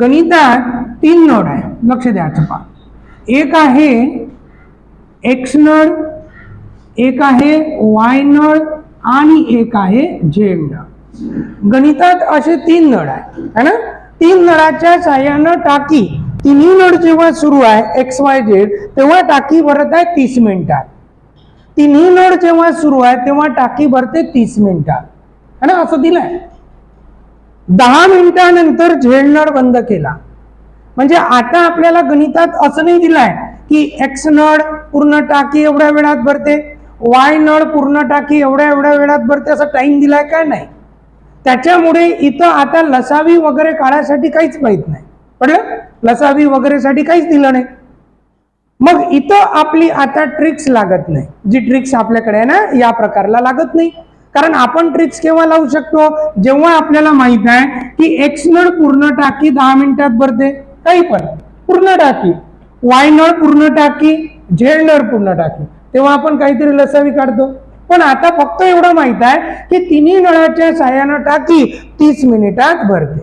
गणितात तीन नोड आहे. लक्ष द्यायचं पहा. एक आहे एक्स नळ एक आहे वाय नळ आणि एक आहे झेड नळ गणितात असे तीन नळ आहे है ना? तीन नळाच्या साह्यानं टाकी तिन्ही नळ जेव्हा सुरू आहे एक्स वाय झेड तेव्हा टाकी भरत आहे तीस मिनिटात. तिन्ही नळ जेव्हा सुरू आहे तेव्हा टाकी भरते तीस मिनिटात. है ना? असं दिलंय. दहा मिनिटानंतर झेड नळ बंद केला. म्हणजे आता आपल्याला गणितात असं नाही दिलाय की एक्स नळ पूर्ण टाकी एवढ्या वेळात भरते वाय नळ पूर्ण टाकी एवढ्या एवढ्या वेळात भरते असा टाइम दिलाय काय नाही? त्याच्यामुळे इथं आता लसावी वगैरे काढायसाठी काहीच माहीत नाही. पडलं? लसावी वगैरेसाठी काहीच दिलं नाही. मग इथं आपली आता ट्रिक्स लागत नाही. जी ट्रिक्स आपल्याकडे आहे ना या प्रकारला लागत नाही. कारण आपण ट्रिक्स केव्हा लावू शकतो? जेव्हा आपल्याला माहीत आहे की एक्स नळ पूर्ण टाकी दहा मिनिटात भरते. काही पण. पूर्ण टाकी. वाय नळ पूर्ण टाकी झेड नळ पूर्ण टाकी. तेव्हा आपण काहीतरी लसावी काढतो. पण आता फक्त एवढं माहीत आहे की तिन्ही नळाच्या साह्यानं टाकी तीस मिनिटात भरते.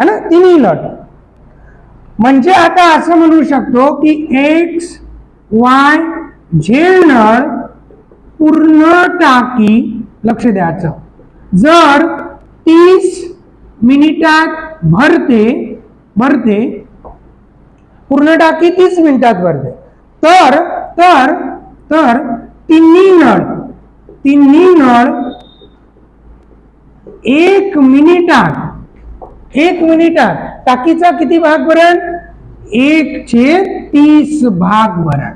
है ना? तिन्ही नळ. म्हणजे आता असं म्हणू शकतो की एक्स वाय झेड नळ पूर्ण टाकी लक्ष द्यायचं. जर तीस मिनिटात भरते भरते पूर्ण टाकी तीस मिनिटात भरते. तर तर तर तिन्ही नळ तिन्ही नळ एक मिनिटात एक मिनिटात टाकीचा किती भाग भरण एक छेद तीस भाग भरण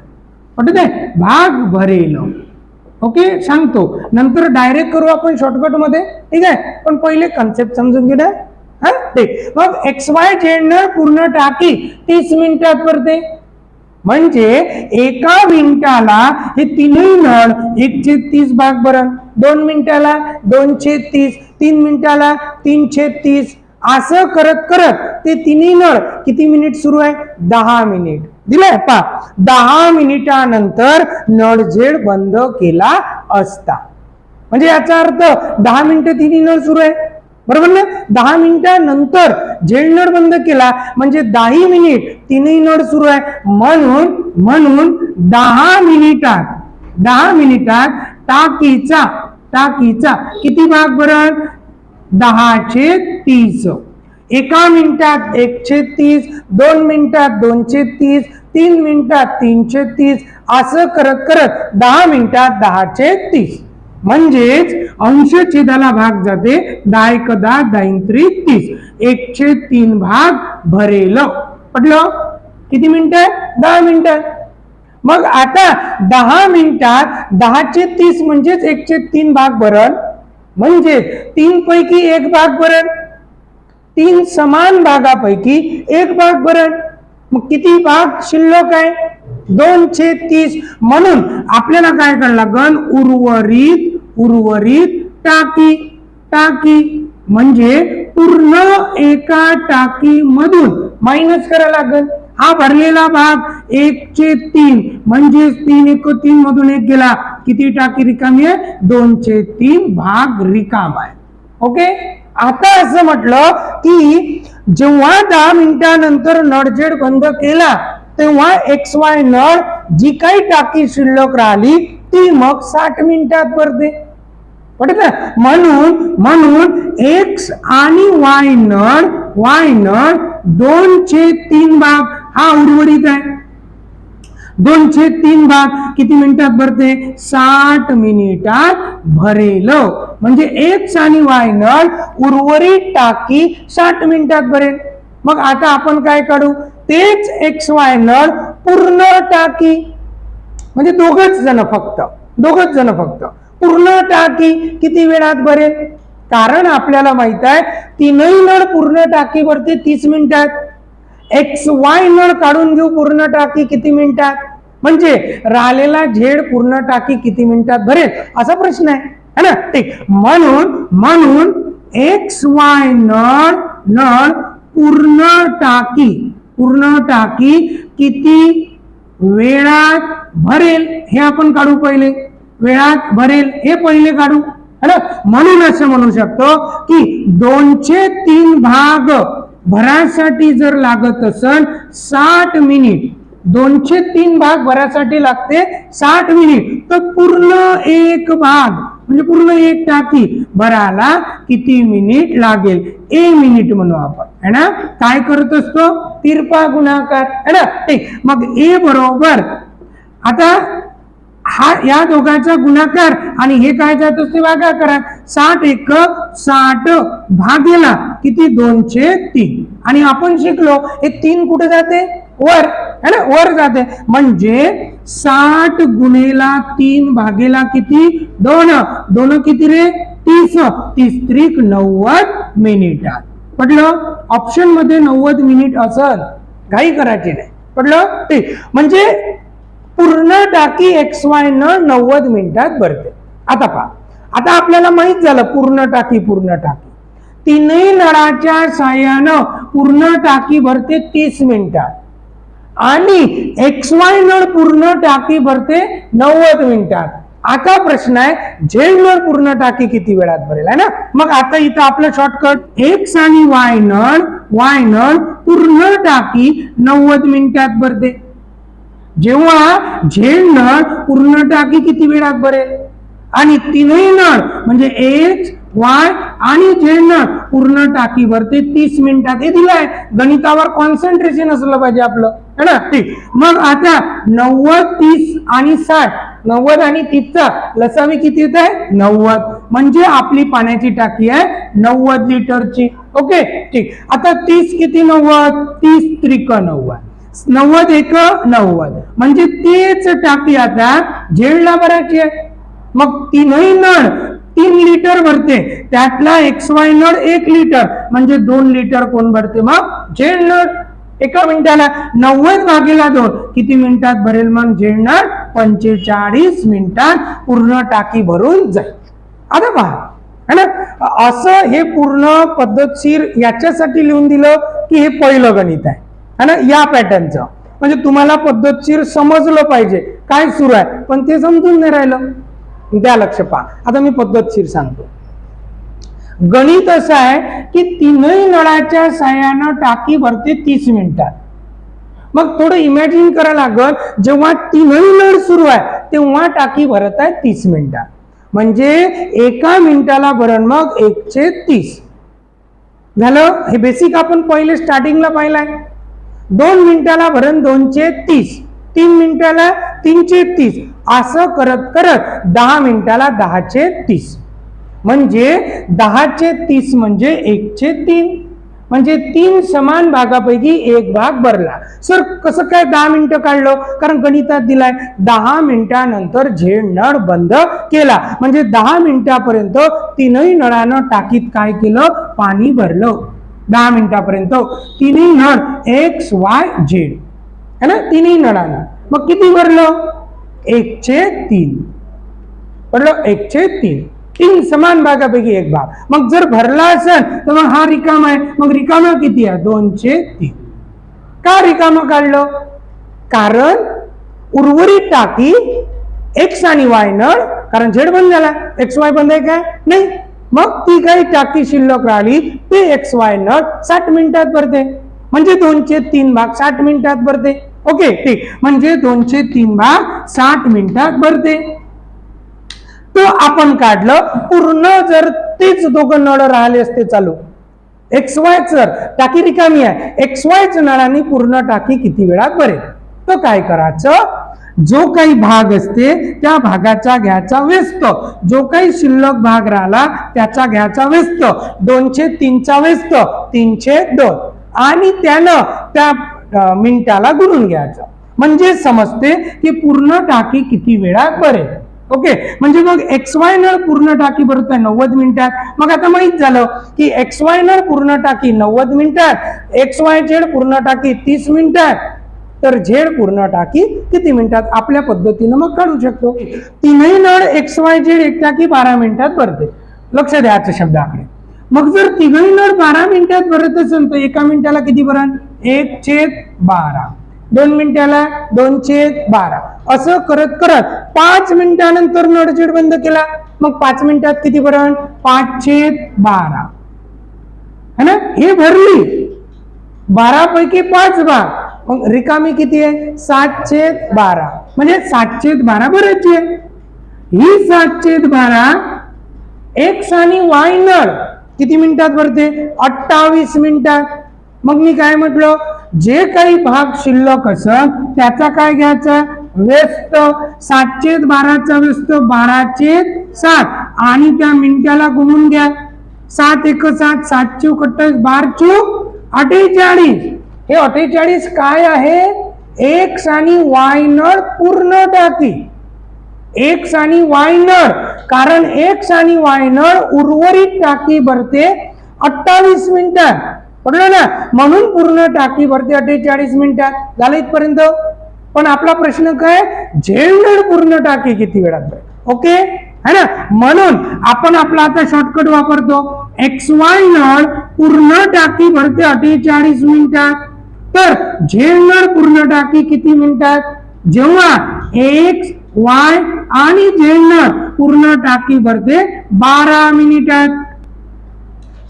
पटत भाग भरेल. ओके? सांगतो. नंतर डायरेक्ट करू आपण शॉर्टकटमध्ये ठीक आहे? पण पहिले कन्सेप्ट समजून घेऊया हा? ठीक मग एक्स वाय जेंडर पूर्ण टाकी तीस मिनिटात भरते म्हणजे एका मिनिटाला हे तिन्ही नळ एकशे तीस भाग भरण. दोन मिनिटाला दोनशे तीस तीन मिनिटाला तीनशे तीस. असं करत करत ते तिन्ही नळ किती मिनिट सुरू आहे? दहा मिनिट दिलंय. पा दहा मिनिटानंतर नळ झेड बंद केला असता. म्हणजे याचा अर्थ दहा मिनिटं तिन्ही नळ सुरू आहे. बरोबर ना? दहा मिनिटानंतर झेड नळ बंद केला म्हणजे दहाही मिनिट तिन्ही नळ सुरू आहे. म्हणून म्हणून दहा मिनिटात दहा मिनिटात टाकीचा टाकीचा किती भाग भरण? दहाचे तीस. एका मिनिटात एकशे तीस दोन मिनिटात दोनशे तीस तीन मिनिटात तीनशे तीस असं करत करत दहा मिनिटात दहाशे तीस. म्हणजेच अंश छेदाला भाग जाते दहा एक दहा दाईन तीस. एकशे तीन भाग भरेल. पटलं? किती मिनिटं? दहा मिनिटं. मग आता दहा मिनिटात दहाचे तीस म्हणजेच एकशे तीन भाग भरल. म्हणजे तीन पैकी एक भाग भरल. तीन समान भागापैकी एक भाग भरण मग किती भाग? शिल्लक आहे. दोनशे तीस. म्हणून आपल्याला काय करायला लागल उर्वरित उर्वरित टाकी. टाकी म्हणजे पूर्ण एका टाकी मधून मायनस करावं लागल हा भरलेला भाग एकशे तीन. म्हणजे तीन एक तीन मधून एक गेला. किती टाकी रिकामी आहे? दोनशे तीन भाग रिकाम आहे. ओके आता असं म्हटलं की जेव्हा दहा मिनिटानंतर नळजेड बंद केला तेव्हा एक्स वाय नळ जी काही टाकी शिल्लक राहिली ती मग साठ मिनिटात भरते. म्हणून म्हणून एक्स आणि वाय नळ वाय नळ दोनचे तीन भाग हा उर्वरित आहे. दोनशे तीन भाग. किती मिनिटात भरते? साठ मिनिटात भरेल. म्हणजे एक्स आणि वाय नळ उर्वरित टाकी साठ मिनिटात भरेल. मग आता आपण काय काढू? तेच एक्स वाय नळ पूर्ण टाकी. म्हणजे दोघच जण फक्त. दोघच जण फक्त. पूर्ण टाकी किती वेळात भरेल? कारण आपल्याला माहीत आहे तीनही नळ पूर्ण टाकी भरते तीस मिनिटात एक्स वाय नळ काढून घेऊ पूर्ण टाकी किती मिनिटात? म्हणजे राहिलेला झेड पूर्ण टाकी किती मिनिटात भरेल? असा प्रश्न आहे. है ना? ठीक. म्हणून म्हणून एक्स वाय नळ नळ पूर्ण टाकी पूर्ण टाकी किती वेळात भरेल? हे आपण काढू पहिले. वेळात भरेल हे पहिले काढू. है ना? म्हणून असं म्हणू शकतो की दोनशे तीन भाग भरासाठी जर लागत असल साठ मिनिट. दोनशे तीन भाग भरासाठी लागते साठ मिनिट. तर पूर्ण एक भाग म्हणजे पूर्ण एक टाकी भराला किती मिनिट लागेल? ए मिनिट म्हणू आपण. है ना? काय करत असतो? तिरपा गुणाकार. है ना? ठीक. मग ए बरोबर. आता हा या दोघांचा गुणाकार आणि हे काय जात असते भागाकारात साठ एक साठ भागेला किती? दोनशे तीन. आणि आपण शिकलो हे तीन कुठे जाते? वर. है ना? वर जाते. म्हणजे साठ गुणेला तीन भागेला किती? दोन. दोन किती रे? तीस. तीस त्रिक नव्वद मिनिटात पटलं? ऑप्शनमध्ये नव्वद मिनिट असल. काही करायची नाही. पटलं? ते म्हणजे पूर्ण टाकी एक्स वाय न नव्वद मिनिटात भरते. आता पहा. आता आपल्याला माहीत झालं पूर्ण टाकी पूर्ण टाकी. तीनही नळाच्या साह्यानं पूर्ण टाकी भरते तीस मिनिटात. आणि एक्स वाय नळ पूर्ण टाकी भरते नव्वद मिनिटात. आता प्रश्न आहे झेड नळ पूर्ण टाकी किती वेळात भरेल आहे ना? मग आता इथं आपलं शॉर्टकट एक्स आणि वाय नळ वाय नळ पूर्ण टाकी नव्वद मिनिटात भरते. जेव्हा झेड नळ पूर्ण टाकी किती वेळात भरेल? आणि तीनही नळ म्हणजे एक्स वाय आणि झेड नळ पूर्ण टाकी भरते तीस मिनिटात. हे दिलंय. गणितावर कॉन्सन्ट्रेशन असलं पाहिजे आपलं. है ना? ठीक. मग आता नव्वद तीस आणि साठ. नव्वद आणि तीसचा लसावी किती येत आहे? नव्वद. म्हणजे आपली पाण्याची टाकी आहे नव्वद लिटरची. ओके? ठीक. आता तीस किती नव्वद? तीस त्रिक नव्वद नव्वद एक नव्वद. म्हणजे तेच टाकी आता झेडला भरायची आहे. मग तीनही नळ तीन लिटर भरते. त्यातला एक्स वाय नळ एक लिटर. म्हणजे दोन लिटर कोण भरते? मग झेड नळ. एका मिनिटाला नव्वद भागेला दोन. किती मिनिटात भरेल मग झेड नळ? पंचेचाळीस मिनिटात पूर्ण टाकी भरून जाईल. आता पहा. है ना? असं हे पूर्ण पद्धतशीर याच्यासाठी लिहून दिलं की हे पहिलं गणित आहे. है ना? या पॅटर्नचं म्हणजे तुम्हाला पद्धतशीर समजलं पाहिजे. काय सुरू आहे? पण ते समजून नाही राहिलं. द्या लक्ष पहा. आता मी पद्धतशीर सांगतो. गणित असं आहे की तीनही नळाच्या साह्यानं टाकी भरते तीस मिनिटात. मग थोडं इमॅजिन करा लागल जेव्हा तीनही नळ सुरू आहे तेव्हा टाकी भरत आहे तीस मिनिटात. म्हणजे एका मिनिटाला भरण मग एकशे तीस. झालं? हे बेसिक आपण पहिले स्टार्टिंगला पाहिलं आहे दोन मिनिटाला भरण दोनशे तीस तीन मिनिटाला तीनशे तीस असं करत करत दहा मिनिटाला दहाचे तीस. म्हणजे दहाचे तीस म्हणजे एकशे तीन. म्हणजे तीन समान भागापैकी एक भाग भरला. सर कसं काय दहा मिनिटं काढलं? कारण गणितात दिलाय दहा मिनिटानंतर झेड नळ बंद केला. म्हणजे दहा मिनिटापर्यंत तीनही नळानं टाकीत काय केलं? पाणी भरलं. दहा मिनिटापर्यंत. तिन्ही नळ एक्स वाय झेड. है ना? तिन्ही नळाला मग किती भरलं? एकशे तीन. भरलं? एकशे तीन. तीन समान भागापैकी एक भाग. मग जर भरला असेल तर मग हा रिकामा आहे. मग रिकामा किती आहे? दोनशे तीन. का रिकामा काढलं? कारण उर्वरित टाकी एक्स आणि वाय नळ कारण झेड बंद झाला. एक्स वाय बंद आहे काय? नाही. मग ती काही टाकी शिल्लक राहिली. ते एक्स वाय नळ साठ मिनिटात भरते. म्हणजे दोनशे तीन भाग साठ मिनिटात भरते. ओके ठीक. म्हणजे दोनशे तीन भाग साठ मिनिटात भरते. तो आपण काढलं पूर्ण जर तेच दोघं नळ राहिले असते चालू. एक्स वाय जर टाकी रिकामी आहे. एक्स वायच नळाने पूर्ण टाकी किती वेळात भरेल? तर काय करायचं? जो काही भाग असते त्या भागाचा घ्यायचा व्यस्त. जो काही शिल्लक भाग राहिला त्याचा घ्यायचा व्यस्त. दोनशे तीनचा व्यस्त तीनशे दोन. आणि त्यानं त्या मिनिटाला गुणून घ्यायचं. म्हणजे समजते की पूर्ण टाकी किती वेळा भरेल. ओके? म्हणजे मग एक्स वाय नळ पूर्ण टाकी भरत आहे नव्वद मिनिटात. मग आता माहीत झालं की एक्स वाय नळ पूर्ण टाकी नव्वद मिनिटात. एक्स वाय झेड पूर्ण टाकी तीस मिनिटात. तर झेड पूर्ण टाकी किती मिनिटात आपल्या पद्धतीनं मग काढू शकतो? तीनही नळ एक्स वाय झेड एक टाकी बारा मिनिटात भरते. लक्ष द्यायचं शब्दाकडे. मग जर तिघही नळ बारा मिनिटात भरत असेल तर एका मिनिटाला किती भरण एक छेद बारा. दोन मिनिटाला दोन छेद बारा. असं करत करत पाच मिनिटानंतर नळ झेड बंद केला मग पाच मिनिटात किती भरण पाच छेद बारा. है ना? हे भरली. बारा पैकी पाच भाग. मग रिकामी किती आहे? सातशे बारा. म्हणजे सातशे बारा बरेच आहे. ही सातशे बारा एक्स आणि वाय नळ किती मिनिटात भरते? अठ्ठावीस मिनिटात. मग मी काय म्हटलं? जे काही भाग शिल्लक असत त्याचा काय घ्यायचा? व्यस्त. सातशे बाराचा व्यस्त बाराचे सात. आणि त्या मिनिटाला गुणून घ्या. सात एक सात सात चूक अठ्ठावीस बार चूक अठ्ठेचाळीस. हे अठ्ठेचाळीस काय आहे? एक्स आणि वाय नळ पूर्ण टाकी. एक्स आणि वाय नळ. कारण एक्स आणि वाय नळ उर्वरित टाकी भरते अठ्ठावीस मिनिटात. पडलं ना? म्हणून पूर्ण टाकी भरते अठ्ठेचाळीस मिनिटात. झालं इथपर्यंत? पण आपला प्रश्न काय? झेड नळ पूर्ण टाकी किती वेळात ओके? है ना? म्हणून आपण आपला आता शॉर्टकट वापरतो. एक्स वाय नळ पूर्ण टाकी भरते अठ्ठेचाळीस मिनिटात. तर झेड पूर्ण टाकी किती मिनिटात? जेव्हा एक्स वाय आणि झेड पूर्ण टाकी भरते बारा मिनिटात.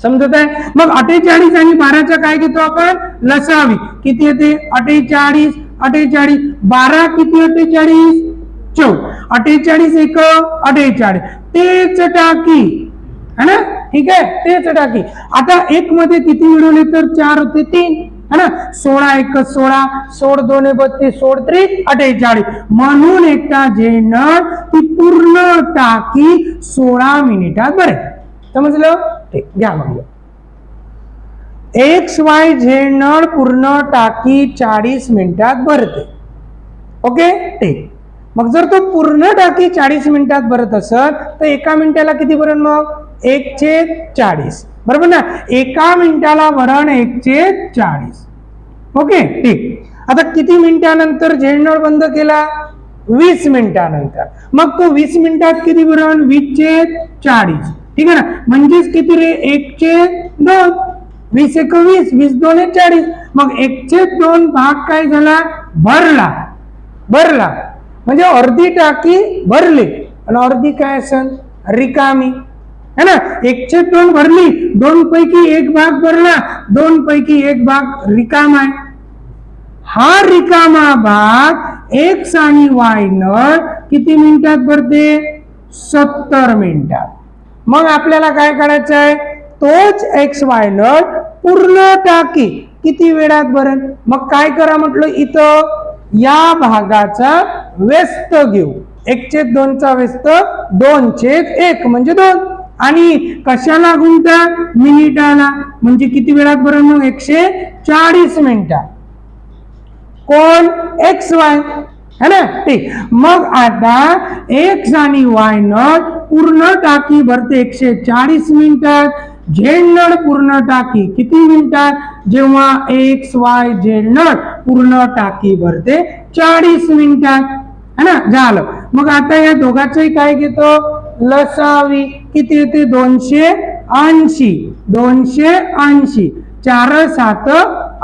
समजत आहे? मग अठ्ठेचाळीस आणि बाराचा काय घेतो आपण? लसावी. किती येते? अठ्ठेचाळीस. अठ्ठेचाळीस. बारा किती अठ्ठेचाळीस चौ अठ्ठेचाळीस एक अठ्ठेचाळीस. तेच टाकी. है ना? ठीक आहे? तेच टाकी. आता एक मध्ये किती मिळवले तर चार होते? तीन. है ना? सोळा एक सोळा सोड दोन बत्तीस सोड त्रिक अठ्ठेचाळीस. म्हणून एकटा झेंडर ती पूर्ण टाकी सोळा मिनिटात बरे समजलं? ठीक घ्या मग एक्स वाय झेड नळ पूर्ण टाकी चाळीस मिनिटात भरते. ओके? ठीक मग जर तो पूर्ण टाकी चाळीस मिनिटात भरत असत तर एका मिनिटाला किती भरण मग? एकशे चाळीस. बरोबर ना? एका मिनिटाला वरण एकशे चाळीस. ओके? ठीक. आता किती मिनिटानंतर झेडनळ बंद केला? वीस मिनिटानंतर. मग तो वीस मिनिटात किती वरण वीसशे चाळीस. ठीक आहे ना? म्हणजेच किती रे? एकशे दोन. वीस एक वीस वीस दोन एक चाळीस. मग एकशे दोन भाग काय झाला? भरला. भरला. म्हणजे अर्धी टाकी भरली. आणि अर्धी काय असेल? रिकामी. है ना? एकशे दोन भरली दोन पैकी एक भाग भरला दोन पैकी एक भाग रिकाम आहे. हा रिकामा भाग एक्स आणि वायनर किती मिनिटात भरते? सत्तर मिनिटात. मग आपल्याला काय करायचं आहे? तोच एक्स वायनर पूर्ण टाकी किती वेळात भरेल? मग काय करा म्हटलं इथं? या भागाचा व्यस्त घेऊ. एकशे दोनचा व्यस्त दोन छेद एक म्हणजे दोन. आणि कशाला गुंता? मिनिटाला. म्हणजे किती वेळात बरं मग? एकशे चाळीस मिनिटा. कोण? एक्स वाय है ना? ठीक. मग आता एक्स आणि वाय नट पूर्ण टाकी भरते एकशे चाळीस मिनिटात. झेड नट पूर्ण टाकी किती मिनिटात? जेव्हा एक्स वाय झेड नट पूर्ण टाकी भरते चाळीस मिनिटात. है ना? झालं. मग आता या दोघांचंही काय घेतो? लसावी. किती येते दोनशे ऐंशी. दोनशे ऐंशी. चार सात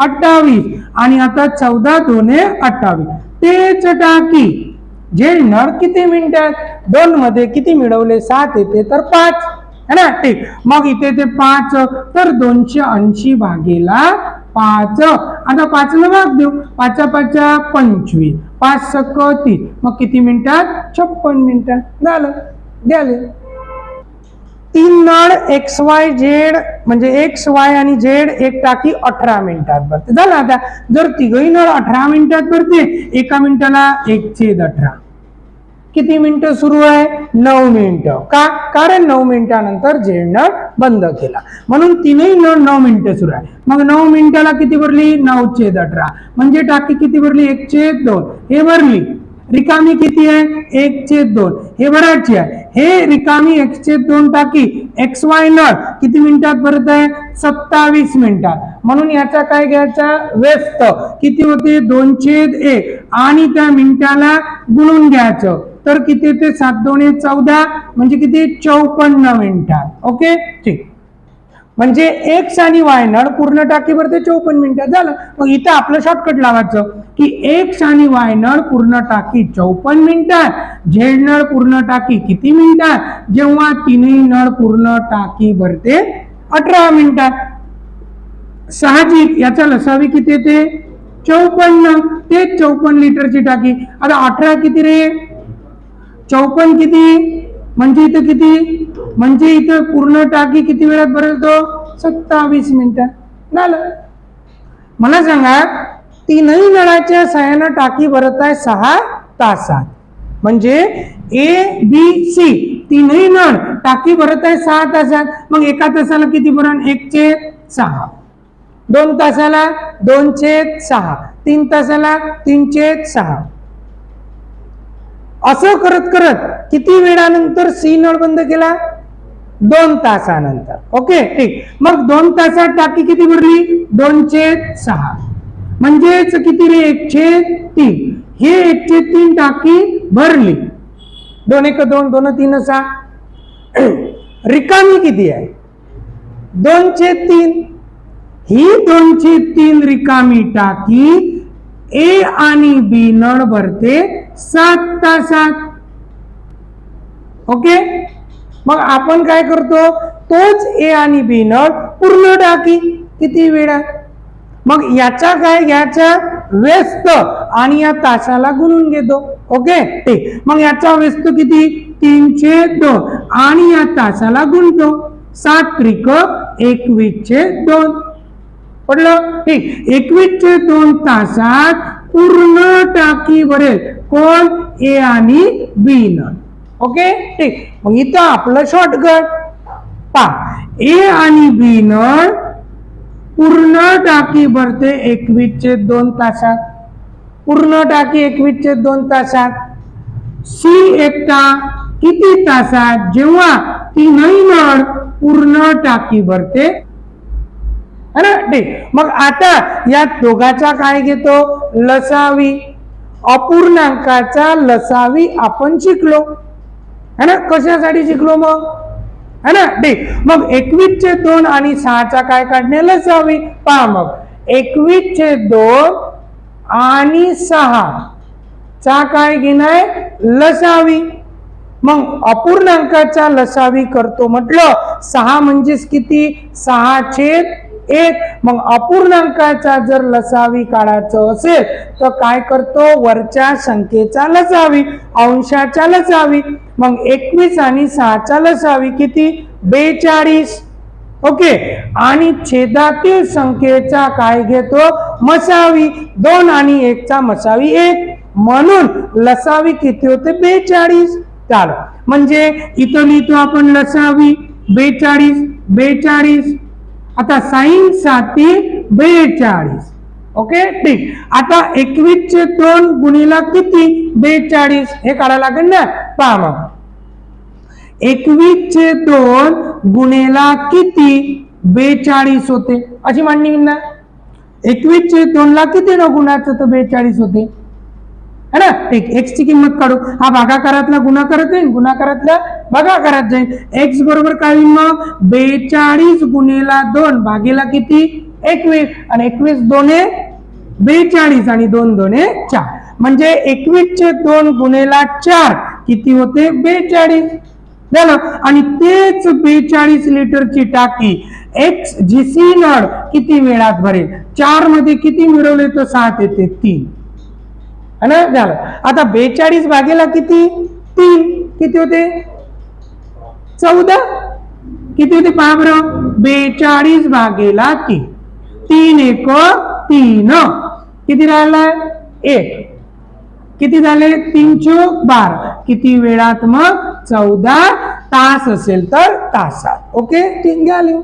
अठ्ठावीस. आणि आता चौदा दोने अठ्ठावीस. तेच टाकी जे किती मिनिटात? दोन मध्ये किती मिळवले? सात येते तर पाच. है ना? ठीक. मग इथे ते पाच. तर दोनशे ऐंशी भागेला पाच. आता पाच न भाग देऊ. पाच पाच पंचवीस. पाच सक तीन मग किती मिनिटात? छप्पन मिनिटात. झालं. द्याले तीन नळ एक्स वाय झेड म्हणजे एक्स वाय आणि झेड एक टाकी अठरा मिनिटात भरते. झालं आता. जर तिघही नळ अठरा मिनिटात भरते एका मिनिटाला एक छेद अठरा. किती मिनिटं सुरू आहे? नऊ मिनिटं. का? कारण नऊ मिनिटानंतर झेड नळ बंद केला. म्हणून तीनही नळ नऊ मिनिटं सुरू आहे. मग नऊ मिनिटाला किती भरली? नऊ छेद अठरा. म्हणजे टाकी किती भरली? एक छेद दोन. हे भरली. रिकामी किती आहे? एक छेद दोन. हे भरायची आहे. हे रिकामी एक छेद दोन टाकी एक्स वाय नळ किती मिनिटात भरत आहे? सत्तावीस मिनिटात. म्हणून याचा काय घ्यायचा? व्यस्त. किती होते? दोन छेद एक. आणि त्या मिनिटाला गुणून घ्यायचं. तर किती ते सात दोन चौदा. म्हणजे किती? चौपन्न मिनिटात. ओके? ठीक. म्हणजे एक्स आणि वाय नळ पूर्ण टाकीवर ते चौपन्न मिनिटात झालं. मग इथं आपलं शॉर्टकट लावायचं की एक्स आणि वाय नळ पूर्ण टाकी चौपन्न मिनिटात. झेड नळ पूर्ण टाकी किती मिनिटात? जेव्हा तिन्ही नळ पूर्ण टाकी भरते अठरा मिनिटात. साहजिक याचा लसावी किती येते? चौपन्न. तेच चौपन्न लिटरची टाकी. आता अठरा किती रे? चौपन्न किती? म्हणजे इथं किती? म्हणजे इथं पूर्ण टाकी किती वेळात भरेल तो? सत्तावीस मिनिटात झालं. मला सांगा तीनही नळाच्या सहाय्यानं टाकी भरत आहे सहा तासात. म्हणजे ए बी सी तीनही नळ टाकी भरत आहे सहा तासात. मग एका तासाला किती भरण? एकचे सहा. दोन तासाला दोनशे सहा. तीन तासाला तीनशे सहा. असं करत करत किती वेळानंतर सी नळ बंद केला? दोन तासानंतर. ओके ठीक. मग दोन तासात टाकी किती भरली? दोनशे सहा. म्हणजेच किती रे? एकशे तीन. हे एकशे तीन टाकी भरली. दोन एक दोन दोन तीन सहा. रिकामी किती आहे? दोनशे तीन. ही दोनशे तीन रिकामी टाकी ए आणि बी नळ भरते सात तासात. ओके? मग आपण काय करतो? तोच ए आणि बी नळ पूर्ण टाकी. किती वेळा? मग याचा काय? याचा व्यस्त आणि या तासाला गुणून घेतो. ओके? ते मग याचा व्यस्त किती? तीनशे दोन. आणि या तासाला गुणतो. सात त्रिक एकवीसशे दोन. पडलं? ठीक एकवीसशे दोन तासात पूर्ण टाकी भरेल कोण? ए आणि बी न. ओके? ठीक मग इथं आपलं शॉर्टकट पा ए आणि बी न पूर्ण टाकी भरते एकवीसचे दोन तासात. पूर्ण टाकी एकवीसचे दोन तासात. सी एकटा किती तासात? जेव्हा तीनही नळ पूर्ण टाकी भरते है ना? ठीक. मग आता या दोघाचा काय घेतो? लसावी. अपूर्णांकाचा लसावी आपण शिकलो. है ना? कशासाठी शिकलो मग? है ना? ठीक. मग एकवीसचे दोन आणि सहाचा काय काढणे? लसावी. पहा मग. एकवीसचे दोन आणि सहा. चा काय घेणार? लसावी. मग अपूर्णांकाचा लसावी करतो म्हटलं. सहा म्हणजेच किती? सहा छेद एक. मग अपूर्णांकाचा जर लसावी काढायचं असेल तर काय करतो? वरच्या संख्येचा लसावी अंशाच्या लसावी. मग एकवीस आणि सहाच्या लसावी किती? बेचाळीस. ओके. आणि छेदातील संख्येचा काय घेतो? मसावी. दोन आणि एकचा मसावी एक. म्हणून लसावी किती होते? बेचाळीस. चाल म्हणजे इथं लिहितो आपण लसावी. बेचाळीस. बेचाळीस. आता साईन साती बेचाळीस. ओके? ठीक. आता एकवीसचे दोन गुणीला किती? बेचाळीस. हे काढायला लागेल ना? पहा मग एकवीसचे दोन गुणेला किती? बेचाळीस होते. अशी मांडणी ना? एकवीसचे दोन ला किती न गुणाचं तर बेचाळीस होते. है ना? ठीक एक्स ची किंमत काढू. हा भागाकारातला गुणाकारात जाईल गुणाकारातला भागाकारात जाईल. एक्स बरोबर काय येईल मग? बेचाळीस गुणेला दोन भागेला किती? एकवीस. आणि एकवीस दोने बेचाळीस आणि दोन दोने चार. म्हणजे एकवीसचे दोन गुणेला चार किती होते? बेचाळीस. झालं? आणि तेच बेचाळीस लिटरची टाकी एक्स जी सी नळ किती वेळात भरेल? चारमध्ये किती मिळवले? तर सात येते तीन. है ना? झालं. आता बेचाळीस भागेला किती? तीन. किती होते? चौदा. किती होते पहा बरं बेचाळीस भागेला तीन. तीन एक तीन. किती राहिला एक. किती झाले? तीन चोक बारा. किती वेळात मग? चौदा तास असेल तर तासात. ओके? ठीक घ्या लिहू